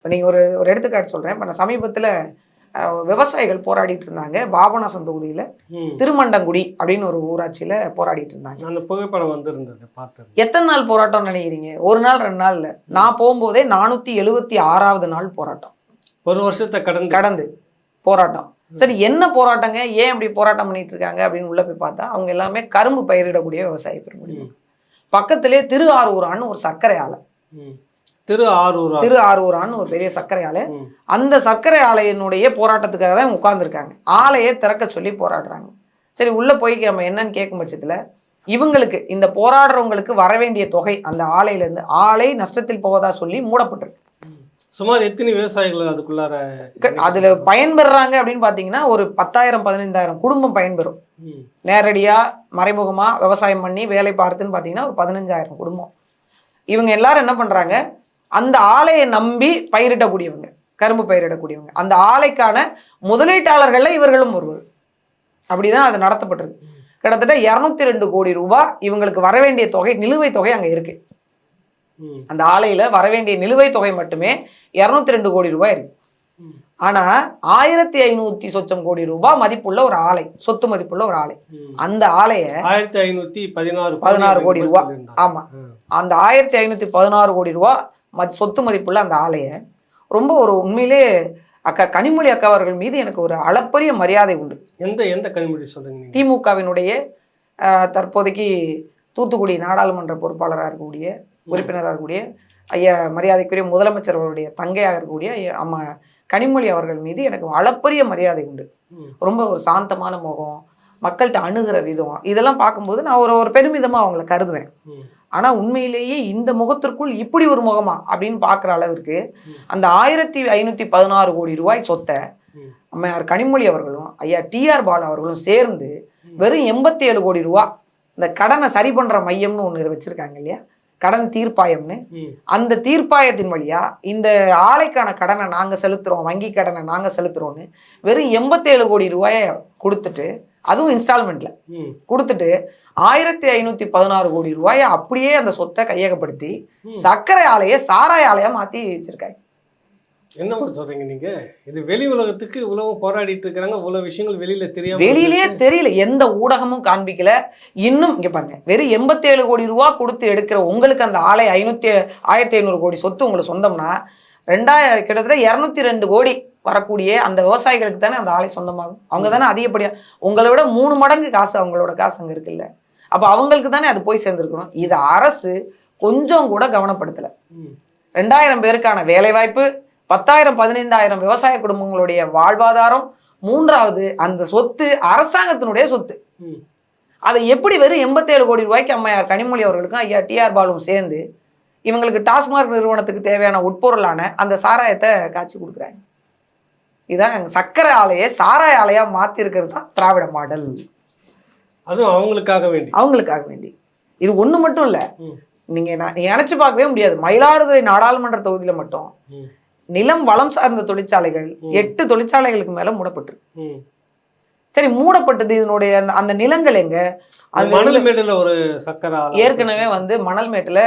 இப்போ நீங்கள் ஒரு ஒரு எடுத்துக்காட்டு சொல்கிறேன் இப்போ நான் சமீபத்தில் விவசாயிகள் போராடிட்டு இருந்தாங்க. பாபநாசம் தொகுதியில். திருமண்டங்குடி அப்படின்னு ஒரு ஊராட்சியில் போராடிட்டு இருந்தாங்க. அந்த புகைப்படம் வந்திருந்தது பார்த்தது. எத்தனை நாள் போராட்டம் நினைக்கிறீங்க? ஒரு நாள் ரெண்டு நாள் இல்லை நான் போகும்போதே நானூற்றி எழுபத்தி ஆறாவது நாள் போராட்டம். ஒரு வருஷத்தை கடந்து. கடந்து. போராட்டம். சரி என்ன போராட்டங்க? ஏன் இப்படி போராட்டம் பண்ணிட்டு இருக்காங்க? அப்படின்னு உள்ள போய் பார்த்தா அவங்க எல்லாமே கரும்பு பயிரிடக்கூடிய விவசாய பெருமொழி. பக்கத்திலே திரு ஆரூரான்னு ஒரு சர்க்கரை ஆலை. திரு ஆரூரா. திரு ஆரூரான்னு ஒரு பெரிய சர்க்கரை ஆலை. அந்த சர்க்கரை ஆலையினுடைய போராட்டத்துக்காக தான் உட்கார்ந்துருக்காங்க. ஆலையை திறக்க சொல்லி போராடுறாங்க. சரி உள்ள போய் நம்ம என்னன்னு கேட்கும் பட்சத்துல இவங்களுக்கு இந்த போராடுறவங்களுக்கு வர வேண்டிய தொகை அந்த ஆலையில இருந்து ஆலை நஷ்டத்தில் போவதா சொல்லி மூடப்பட்டிருக்கு. சுமார் எத்தனை விவசாயிகள் அதுக்குள்ளார அதுல பயன்பெறாங்க அப்படின்னு பாத்தீங்கன்னா ஒரு பத்தாயிரம் பதினைந்தாயிரம் குடும்பம் பயன்பெறும். ம். நேரடியா மறைமுகமா விவசாயம் பண்ணி வேலை பார்த்துன்னு பாத்தீங்கன்னா ஒரு பதினஞ்சாயிரம் குடும்பம். இவங்க எல்லாரும் என்ன பண்றாங்க அந்த ஆலையை நம்பி பயிரிடக்கூடியவங்க கரும்பு பயிரிடக்கூடியவங்க அந்த ஆலைக்கான முதலீட்டாளர்கள்ல இவர்களும் ஒருவர் அப்படிதான் அது நடத்தப்பட்டிருக்கு கிட்டத்தட்ட இரநூத்தி ரெண்டு கோடி ரூபாய் இவங்களுக்கு வர வேண்டிய தொகை நிலுவைத் தொகை அங்க இருக்கு. அந்த ஆலையில வர வேண்டிய நிலுவைத் தொகை மட்டுமே இரநூத்தி ரெண்டு கோடி ரூபாய் இருக்கு. ஆனா ஆயிரத்தி ஐநூத்தி சொச்சம் கோடி ரூபாய் மதிப்புள்ள ஒரு ஆலை சொத்து மதிப்புள்ள ஒரு ஆலை. அந்த ஆலைய ஆயிரத்தி ஐநூத்தி பதினாறு பதினாறு கோடி ரூபா. சொல்லியிருந்தாங்க. ஆமா. அந்த ஆயிரத்தி ஐநூத்தி பதினாறு கோடி ரூபா மதி சொத்து மதிப்புள்ள அந்த ஆலைய ரொம்ப ஒரு உண்மையிலே அக்கா கனிமொழி அக்கா அவர்கள் மீது எனக்கு ஒரு அளப்பரிய மரியாதை உண்டு. எந்த எந்த கனிமொழி சொல்றீங்க திமுகவினுடைய தற்போதைக்கு தூத்துக்குடி நாடாளுமன்ற பொறுப்பாளராக இருக்கக்கூடிய உறுப்பினராக இருக்கக்கூடிய ஐயா மரியாதைக்குரிய முதலமைச்சர் அவருடைய தங்கையாக இருக்கக்கூடிய அம்மா கனிமொழி அவர்கள் மீது எனக்கு அளப்பரிய மரியாதை உண்டு. ரொம்ப ஒரு சாந்தமான முகம் மக்கள்கிட்ட அணுகிற விதம் இதெல்லாம் பார்க்கும்போது நான் ஒரு ஒரு பெருமிதமாக அவங்கள கருதுவேன். ஆனால் உண்மையிலேயே இந்த முகத்திற்குள் இப்படி ஒரு முகமா அப்படின்னு பார்க்குற அளவிற்கு. அந்த ஆயிரத்தி ஐநூற்றி பதினாறு கோடி ரூபாய் சொத்தை. அம்மையார் கனிமொழி அவர்களும் ஐயா டிஆர் பாலு அவர்களும் சேர்ந்து. வெறும் எண்பத்தி ஏழு கோடி ரூபா இந்த கடனை சரி பண்ற மையம்னு ஒன்று வச்சிருக்காங்க இல்லையா கடன் தீர்ப்பாயம்னு. அந்த தீர்ப்பாயத்தின் வழியா இந்த ஆலைக்கான கடனை நாங்க செலுத்துறோம் வங்கி கடனை நாங்க செலுத்துறோம்னு வெறும் எண்பத்தேழு கோடி ரூபாயை கொடுத்துட்டு அதுவும் இன்ஸ்டால்மெண்ட்ல. கொடுத்துட்டு ஆயிரத்தி ஐநூத்தி பதினாறு கோடி ரூபாயை அப்படியே அந்த சொத்தை கையகப்படுத்தி. சர்க்கரை ஆலையை சாராய ஆலையா மாத்தி வச்சிருக்காங்க என்னம்மா சொல்றீங்க நீங்க இது வெளி உலகத்துக்கு இவ்வளவு போராடிட்டு இருக்கிறாங்க இவ்வளவு விஷயங்கள் வெளியில தெரியாம வெளியிலேயே. தெரியல எந்த ஊடகமும் காண்பிக்கல இன்னும் இங்க பாருங்க வெறும் எண்பத்தேழு கோடி ரூபா கொடுத்து எடுக்கிற உங்களுக்கு அந்த ஆலை ஐநூத்தி ஆயிரத்தி ஐநூறு கோடி சொத்து உங்களுக்கு சொந்தம்னா ரெண்டாயிரம் கிட்டத்தட்ட இரநூத்தி ரெண்டு கோடி வரக்கூடிய அந்த விவசாயிகளுக்கு தானே அந்த ஆலை சொந்தமாகும். அவங்க தானே அதிகப்படியா உங்களை விட மூணு மடங்கு காசு அவங்களோட காசு அங்க இருக்குல்ல. அப்ப அவங்களுக்கு தானே அது போய் சேர்ந்துருக்கணும். இது அரசு கொஞ்சம் கூட கவனப்படுத்தல. ரெண்டாயிரம் பேருக்கான வேலைவாய்ப்பு பத்தாயிரம் பதினைந்தாயிரம் விவசாய குடும்பங்களுடைய வாழ்வாதாரம் மூன்றாவது அந்த சொத்து அரசாங்கத்தினுடைய சொத்து. அதை எப்படி வெறும் எண்பத்தேழு கோடி ரூபாய்க்கு அம்மையார் கனிமொழி அவர்களுக்கும் ஐயா டிஆர் பாலும் சேர்ந்து இவங்களுக்கு டாஸ்மாக் நிறுவனத்துக்கு தேவையான உட்பொருளான அந்த சாராயத்தை காட்சி கொடுக்குறாங்க. இதான் சக்கரை ஆலையை சாராய ஆலையா மாத்தி இருக்கிறது தான் திராவிட மாடல் அதுவும் அவங்களுக்காக வேண்டி அவங்களுக்காக வேண்டி இது ஒண்ணு மட்டும் இல்ல. நீங்க நான் நினைச்சு பார்க்கவே முடியாது மயிலாடுதுறை நாடாளுமன்ற தொகுதியில மட்டும். நிலம் வளம் சார்ந்த தொழிற்சாலைகள். எட்டு தொழிற்சாலைகளுக்கு மேல மூடப்பட்டிருக்கு. சரி மூடப்பட்டது இதனுடைய அந்த- அந்த நிலங்கள் எங்க அது மணல் மேடுல ஒரு சக்கரை ஆலை. ஏற்கனவே வந்து மணல்மேட்டுல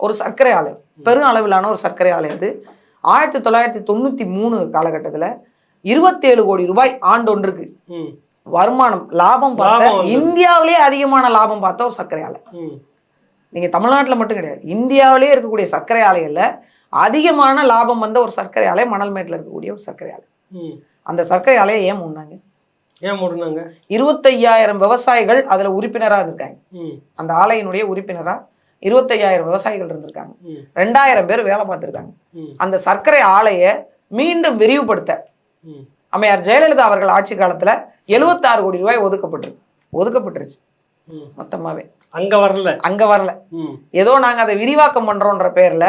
ஒரு சர்க்கரை ஆலை பெரும் அளவிலான ஒரு சர்க்கரை ஆலை அது ஆயிரத்தி தொள்ளாயிரத்தி தொண்ணூத்தி மூணு காலகட்டத்துல இருபத்தேழு கோடி ரூபாய் ஆண்டொன்றுக்கு. வருமானம் லாபம் பார்த்த. இந்தியாவிலேயே அதிகமான லாபம் பார்த்த ஒரு சர்க்கரை ஆலை. நீங்க தமிழ்நாட்டுல மட்டும் கிடையாது இந்தியாவிலேயே இருக்கக்கூடிய சர்க்கரை ஆலைகள்ல அதிகமான லாபம் வந்த ஒரு சர்க்கரை ஆலை மணல்மேட்டில் இருக்கக்கூடிய ஒரு சர்க்கரை ஆலை. அந்த சர்க்கரை ஆலையை ஏன் முன்னாங்க ஏன் மூடுனாங்க இருபத்தையாயிரம் விவசாயிகள் அதுல உறுப்பினரா இருந்திருக்காங்க. அந்த ஆலையினுடைய உறுப்பினரா இருபத்தையாயிரம் விவசாயிகள் இருந்திருக்காங்க. ரெண்டாயிரம் பேர் வேலை பார்த்துருக்காங்க. அந்த சர்க்கரை ஆலையை மீண்டும் விரிவுபடுத்த. அம்மையார் ஜெயலலிதா அவர்கள் ஆட்சி காலத்துல எழுபத்தாறு கோடி ரூபாய் ஒதுக்கப்பட்டிருக்கு ஒதுக்கப்பட்டுருச்சு. மொத்தமாவே அங்க வரல அங்க வரல. ஏதோ நாங்க அதை விரிவாக்கம் பண்றோன்ற பேர்ல.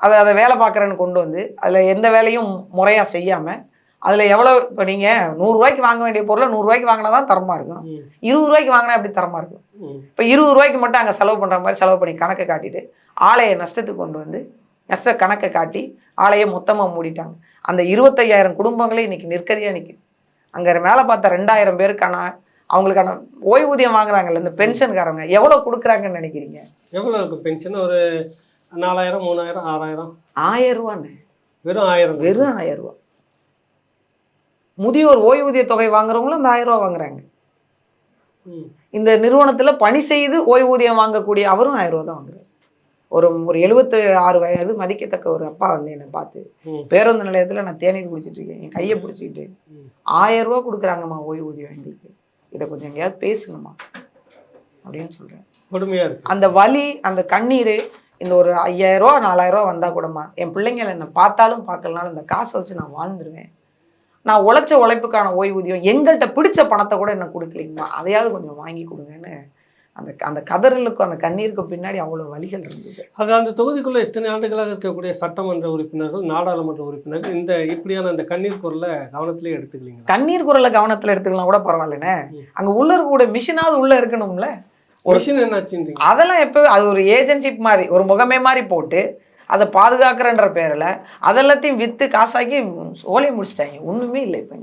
அதை அதை வேலை பார்க்குறேன்னு கொண்டு வந்து அதில் எந்த வேலையும் முறையாக செய்யாமல் அதில் எவ்வளோ இப்போ நீங்கள் நூறுரூவாய்க்கு வாங்க வேண்டிய பொருளை நூறுரூவாய்க்கு வாங்கினா தான் தரமாக இருக்கும். இருபது ரூபாய்க்கு வாங்கினா எப்படி தரமாக இருக்கும். இப்போ இருபது ரூபாய்க்கு மட்டும் அங்கே செலவு பண்ணுற மாதிரி செலவு பண்ணி கணக்கை காட்டிட்டு ஆலையை நஷ்டத்துக்கு கொண்டு வந்து நஷ்ட கணக்கை காட்டி ஆலையை மொத்தமாக மூடிட்டாங்க. அந்த இருபத்தையாயிரம் குடும்பங்களே இன்னைக்கு நிற்கதியாக நிற்குது அங்கே வேலை பார்த்த ரெண்டாயிரம் பேருக்கான அவங்களுக்கான ஓய்வூதியம் வாங்குறாங்கல்ல இந்த பென்ஷன்காரங்க எவ்வளோ கொடுக்குறாங்கன்னு நினைக்கிறீங்க? எவ்வளவு இருக்கும் பென்ஷன்? ஒரு நாலாயிரம் மூணாயிரம் ஆறாயிரம். ஆயிரம் ரூபான்னு வெறும் ஆயிரம் வெறும் ஆயிரம் ரூபா முதியோர் ஓய்வூதிய தொகை வாங்குறவங்களும் அந்த ஆயிரம் ரூபா வாங்குறாங்க. இந்த நிறுவனத்தில் பணி செய்து ஓய்வூதியம் வாங்கக்கூடிய அவரும் ஆயிரம் ரூபா தான் வாங்குறாரு. ஒரு ஒரு எழுபத்தி ஆறு வயது மதிக்கத்தக்க ஒரு அப்பா வந்து என்னை பார்த்து. பேருந்து நிலையத்தில் நான் தேநீர் குடிச்சிட்டு இருக்கேன். என் கையை பிடிச்சிக்கிட்டு. ஆயிரம் ரூபா கொடுக்குறாங்கம்மா ஓய்வூதியம் எங்களுக்கு. இதை கொஞ்சம் எங்கேயாவது பேசணுமா அப்படின்னு சொல்கிறேன் கொடுமையா அந்த வலி அந்த கண்ணீர் இந்த ஒரு ஐயாயிரம் ரூபா நாலாயிரம் ரூபா வந்தால் கூடமா என் பிள்ளைங்களை என்னை பார்த்தாலும் பார்க்கலனாலும் இந்த காசை வச்சு நான் வாழ்ந்துருவேன். நான் உழைச்ச உழைப்புக்கான ஓய்வூதியம் எங்கள்கிட்ட பிடிச்ச பணத்தை கூட என்ன கொடுக்கலீங்கம்மா. அதையாவது கொஞ்சம் வாங்கி கொடுங்கன்னு அந்த அந்த கதறலுக்கும் அந்த கண்ணீருக்கும் பின்னாடி அவ்வளோ வலிகள் இருந்தது. அது அந்த தொகுதிக்குள்ள இத்தனை ஆண்டுகளாக இருக்கக்கூடிய சட்டமன்ற உறுப்பினர்கள் நாடாளுமன்ற உறுப்பினர்கள் இந்த இப்படியான அந்த கண்ணீர் குரலை கவனத்திலே எடுத்துக்கலீங்களா? கண்ணீர் குரலை கவனத்தில் எடுத்துக்கலாம் கூட பரவாயில்லண்ணே. அங்கே உள்ள இருக்கக்கூடிய மிஷினாவது உள்ள இருக்கணும்ல? ஒரு- மிஷின் என்னாச்சுன்றீங்க? அதெல்லாம் எப்போ அது ஒரு ஏஜென்சிப் மாதிரி ஒரு முகமே மாதிரி போட்டு அதை பாதுகாக்கிறன்ற பேரில் அதெல்லாத்தையும் விற்று காசாக்கி ஓலையை முடிச்சிட்டாங்க. ஒன்றுமே இல்லை இப்போ.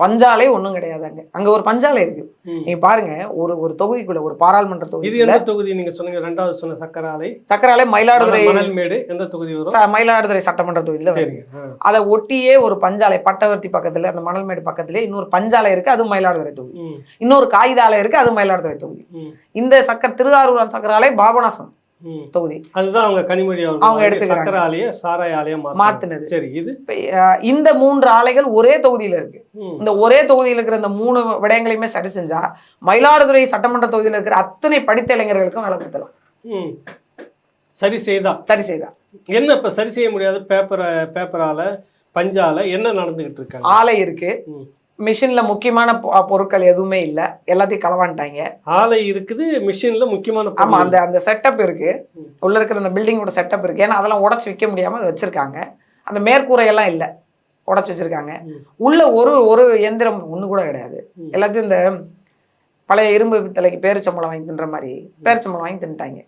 பஞ்சாலை ஒன்றும் கிடையாது அங்கே அங்கே ஒரு பஞ்சாலை இருக்கு. ம். நீங்க பாருங்க ஒரு ஒரு தொகுதிக்குள்ள ஒரு பாராளுமன்ற இது எந்த தொகுதி? நீங்க சொன்னீங்க ரெண்டாவது சொன்ன சக்கர ஆலை சக்கராலை மயிலாடுதுறை மணல்மேடு எந்த தொகுதி மயிலாடுதுறை சட்டமன்ற தொகுதியில். சரிங்க. அதை ஒட்டியே ஒரு பஞ்சாலை பட்டவர்த்தி பக்கத்துல அந்த மணல்மேடு பக்கத்திலே இன்னொரு பஞ்சாலை இருக்கு அது மயிலாடுதுறை தொகுதி. இன்னொரு காகித ஆலை இருக்கு அது மயிலாடுதுறை தொகுதி. இந்த சக்கர திருவாரூர் சக்கர ஆலை பாபநாசம். தொகுதி. அதுதான் அவங்க கனிமொழி அவங்க எடுத்துக்கிறாங்க. ஆலைய சாராய ஆலையா மாத்தினாங்க. மாத்துனது. சரி இது? இந்த மூன்று ஆலைகள் ஒரே தொகுதியில இருக்கு. இந்த ஒரே தொகுதியில் இருக்கிற இந்த மூணு விடயங்களையுமே சரி செஞ்சா மயிலாடுதுறை சட்டமன்ற தொகுதியில் இருக்கிற அத்தனை படித்த இளைஞர்களுக்கும் வேலை கொடுத்தலாம். சரி செய்தா? சரி செய்தா. என்ன இப்ப சரி செய்ய முடியாது? பேப்பர் பேப்பரால பஞ்சால என்ன நடந்துகிட்டு இருக்காங்க ஆலை இருக்கு. மிஷின்ல முக்கியமான பொருட்கள் எதுவுமே இல்லை. எல்லாத்தையும் களவான்ட்டாங்க ஆலை இருக்குது மிஷின்ல முக்கியமான ஆமா பொருள் அந்த அந்த செட்டப் இருக்கு. ம். உள்ள இருக்கிற அந்த பில்டிங்கோட செட்டப் இருக்கு. ஏன்னா அதெல்லாம் உடச்சி விற்க முடியாம அதை வச்சிருக்காங்க. அந்த மேற்கூரையெல்லாம் இல்லை. உடச்சி வச்சிருக்காங்க. உள்ள ஒரு ஒரு எந்திரம் ஒண்ணு கூட கிடையாது. எல்லாத்தையும் இந்த பழைய இரும்பு தலைக்கு பேரிச்சம்பளம் வாங்கி தின்ற மாதிரி பேரிச்சம்பளம் வாங்கி தின்ட்டாங்க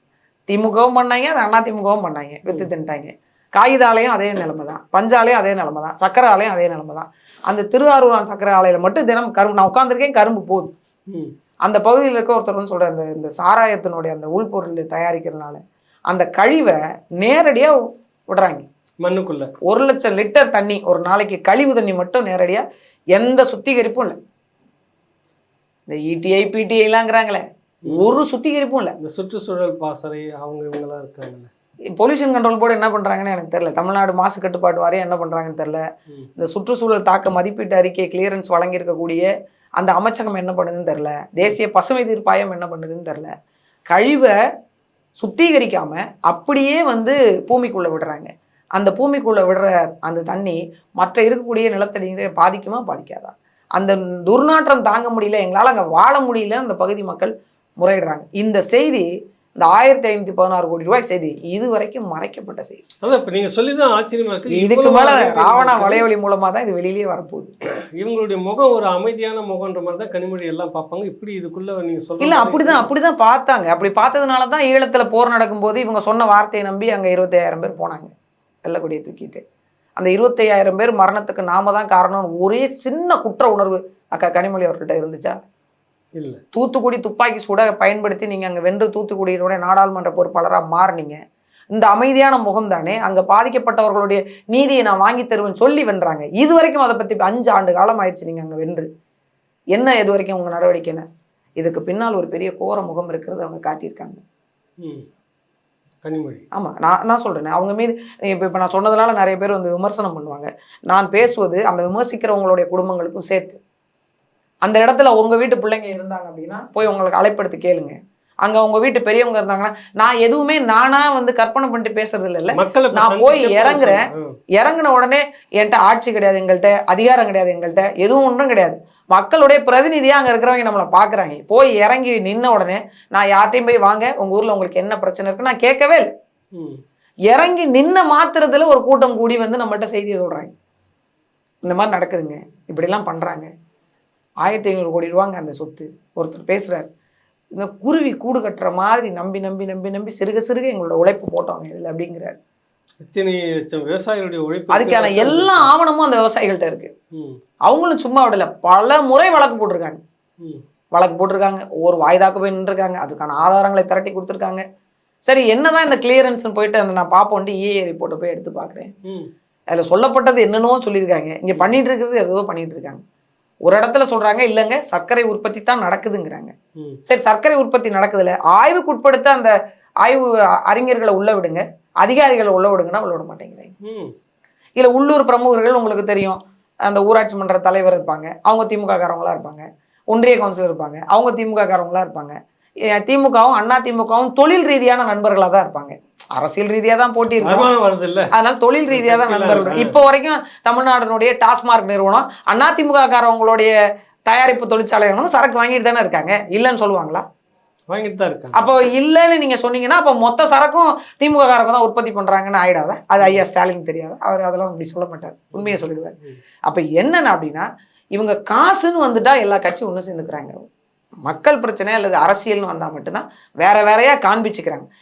திமுகவும் பண்ணாங்க அது அண்ணா திமுகவும் பண்ணாங்க வித்து தின்ட்டாங்க காகித ஆலையும் அதே நிலைமை தான் பஞ்சாலையும் அதே நிலைமை தான் சக்கரை ஆலையும் அதே நிலைமை தான் அந்த திருவாரூரான் சக்கரை ஆலையில மட்டும் தினம் கரும்பு நான் உட்காந்துருக்கேன் கரும்பு போகுது ம், அந்த பகுதியில் இருக்க ஒருத்தர் வந்து சொல்ற அந்த இந்த சாராயத்தினுடைய அந்த உள்பொருள் தயாரிக்கிறதுனால அந்த கழிவை நேரடியா விடுறாங்க. மண்ணுக்குள்ள. ஒரு லட்சம் லிட்டர் தண்ணி ஒரு நாளைக்கு கழிவு தண்ணி மட்டும் நேரடியா எந்த சுத்திகரிப்பும் இல்லை. இந்த E இடிஐ பிடிஐலாங்கிறாங்களே ஒரு சுத்திகரிப்பும் இல்லை. இந்த சுற்றுச்சூழல் பாசறை அவங்க இவங்கெல்லாம் இருக்காங்கல்ல. பொல்யூஷன் கண்ட்ரோல் போர்டு என்ன பண்றாங்கன்னு எனக்கு தெரியல. தமிழ்நாடு மாசு கட்டுப்பாட்டு வாரியம் என்ன பண்றாங்கன்னு தெரியல. ம். இந்த சுற்றுச்சூழல் தாக்க மதிப்பீட்டு அறிக்கை கிளியரன்ஸ் வழங்கியிருக்கக்கூடிய அந்த அமைச்சகம் என்ன பண்ணுதுன்னு தெரில தேசிய பசுமை தீர்ப்பாயம் என்ன பண்ணுதுன்னு தெரில கழிவை சுத்திகரிக்காம அப்படியே வந்து பூமிக்குள்ள விடுறாங்க. அந்த பூமிக்குள்ள விடுற அந்த தண்ணி மற்ற இருக்கக்கூடிய நிலத்தடி நீரை பாதிக்குமா? பாதிக்காதா? அந்த துர்நாற்றம் தாங்க முடியல. எங்களால் அங்கே வாழ முடியல. அந்த பகுதி மக்கள் முறையிடுறாங்க. இந்த செய்தி இந்த ஆயிரத்தி ஐநூத்தி பதினாறு கோடி ரூபாய் செய்தி இது வரைக்கும் மறைக்கப்பட்ட செய்தி. அதான் இப்ப நீங்க சொல்லிதான் ஆச்சரியமா இருக்கு. இதுக்கு மேல ராவணா. வலையொலி மூலமா தான் இது வெளியிலேயே வரப்போகுது. இவங்களுடைய முகம் ஒரு அமைதியான முகம்ன்ற மாதிரி தான் கனிமொழி எல்லாம் பார்ப்பாங்க. இப்படி இதுக்குள்ள நீங்க சொல்ற இல்ல அப்படிதான் அப்படிதான் பார்த்தாங்க. அப்படி பார்த்ததுனால தான் ஈழத்துல போர் நடக்கும்போது இவங்க சொன்ன வார்த்தையை நம்பி அங்க இருபத்தையாயிரம் பேர் போனாங்க. வெள்ளக்கொடியை தூக்கிட்டு. அந்த இருபத்தையாயிரம் பேர் மரணத்துக்கு நாம தான் காரணம் ஒரே சின்ன குற்ற உணர்வு அக்கா கனிமொழி அவர்கிட்ட இருந்துச்சா? இல்ல. தூத்துக்குடி துப்பாக்கி சூட பயன்படுத்தி நீங்க அங்க வென்று தூத்துக்குடியினுடைய நாடாளுமன்ற பொறுப்பாளரா மாறுனீங்க. இந்த அமைதியான முகம் தானே அங்க பாதிக்கப்பட்டவர்களுடைய நீதியை நான் வாங்கி தருவேன்னு சொல்லி வென்றாங்க. இது வரைக்கும் அதை பத்தி அஞ்சு ஆண்டு காலம் ஆயிடுச்சு நீங்க அங்க வென்று. என்ன இது வரைக்கும் உங்க நடவடிக்கை என்ன? இதுக்கு பின்னால் ஒரு பெரிய கோர முகம் இருக்கிறது அவங்க காட்டியிருக்காங்க. கனிமொழி. ஆமா நான் நான் சொல்றேன். அவங்க மீது இப்போ இப்போ நான் சொன்னதுனால நிறைய பேர் வந்து விமர்சனம் பண்ணுவாங்க. நான் பேசுவது அந்த விமர்சிக்கிறவங்களுடைய குடும்பங்களுக்கும் சேர்த்து. அந்த இடத்துல உங்க வீட்டு பிள்ளைங்க இருந்தாங்க அப்படின்னா போய் உங்களுக்கு அழைப்படுத்தி கேளுங்க. அங்க உங்க வீட்டு பெரியவங்க இருந்தாங்கன்னா நான் எதுவுமே நானா வந்து கற்பனை பண்ணிட்டு பேசுறது இப்ப நான் போய் இறங்குறேன். இறங்கின உடனே என்கிட்ட ஆட்சி கிடையாது எங்கள்கிட்ட அதிகாரம் கிடையாது எங்கள்கிட்ட எதுவும் ஒன்றும் கிடையாது. மக்களுடைய பிரதிநிதியா அங்க இருக்கிறவங்க நம்மளை பாக்குறாங்க போய் இறங்கி நின்ன உடனே நான் யார்ட்டையும் போய் வாங்க உங்க ஊர்ல உங்களுக்கு என்ன பிரச்சனை இருக்கு நான் கேட்கவே இல்லை. இறங்கி நின்ன மாத்திரத்துல ஒரு கூட்டம் கூடி வந்து நம்மள்ட்ட செய்தியை சொல்றாங்க. இந்த மாதிரி நடக்குதுங்க. இப்படிலாம் பண்றாங்க. ஆயிரத்தி ஐநூறு கோடி ரூபாங்க அந்த சொத்து. ஒருத்தர் பேசுறாரு. இந்த குருவி கூடு கட்டுற மாதிரி நம்பி நம்பி நம்பி நம்பி சிறுக சிறுக எங்களோட உழைப்பு போட்டோங்க இதுல அப்படிங்கிறாரு. இத்தனை லட்சம் விவசாயிகளுடைய உழைப்பு அதுக்கான எல்லா ஆவணமும் அந்த விவசாயிகள்ட்ட இருக்கு. அவங்களும் சும்மா விடல. பல முறை வழக்கு போட்டிருக்காங்க. வழக்கு போட்டிருக்காங்க. ஒரு வாய்தாக்கு போய் நின்றுருக்காங்க. அதுக்கான ஆதாரங்களை திரட்டி கொடுத்துருக்காங்க. சரி என்னதான் இந்த கிளியரன்ஸ்னு போயிட்டு அந்த நான் பார்ப்போன்ட்டு இஏ ரிப்போர்ட்டை போய் எடுத்து பார்க்குறேன். அதில் சொல்லப்பட்டது என்னென்னவோ சொல்லியிருக்காங்க. இங்கே பண்ணிட்டு இருக்கிறது ஏதோ பண்ணிட்டு இருக்காங்க. ஒரு இடத்துல சொல்றாங்க இல்லைங்க சர்க்கரை உற்பத்தி தான் நடக்குதுங்கிறாங்க. சரி சர்க்கரை உற்பத்தி நடக்குதுல ஆய்வுக்கு உட்படுத்த அந்த ஆய்வு அறிஞர்களை உள்ள விடுங்க அதிகாரிகளை உள்ள விடுங்கன்னா உள்ள விட மாட்டேங்கிறாங்க. ம். இல்ல உள்ளூர் பிரமுகர்கள் உங்களுக்கு தெரியும் அந்த ஊராட்சி மன்ற தலைவர் இருப்பாங்க அவங்க திமுக காரவங்களா இருப்பாங்க ஒன்றிய கவுன்சிலர் இருப்பாங்க அவங்க திமுக காரவங்களா இருப்பாங்க. திமுகவும் அண்ணா திமுகவும் தொழில் ரீதியான நண்பர்களா தான் இருப்பாங்க. அரசியல் ரீதியா தான் போட்டி இருக்கும். அதனால தொழில் ரீதியா தான் நண்பர்கள். இப்போ வரைக்கும் தமிழ்நாட்டினுடைய டாஸ்மார்க் நிறுவனம் அண்ணா திமுக காரவங்களுடைய தயாரிப்பு தொழிற்சாலைகள் வந்து சரக்கு வாங்கிட்டு தானே இருக்காங்க. இல்லைன்னு சொல்லுவாங்களா? வாங்கிட்டு தான் இருக்காங்க. அப்போ இல்லைன்னு நீங்க சொன்னீங்கன்னா அப்போ மொத்த சரக்கும் திமுக காரங்க தான் உற்பத்தி பண்றாங்கன்னு ஆயிடாத? அது ஐயா ஸ்டாலின் தெரியாது? அவர் அதெல்லாம் அப்படி சொல்ல மாட்டார். உண்மையை சொல்லிடுவார். அப்ப என்னன்னா அப்படின்னா இவங்க காசுன்னு வந்துட்டா எல்லா கட்சியும் ஒன்று சேர்ந்துக்கிறாங்க. மக்கள் பிரச்சனை அல்லது அரசியல்னு வந்தால் மட்டும்தான் வேற வேறையாக காண்பிச்சுக்கிறாங்க.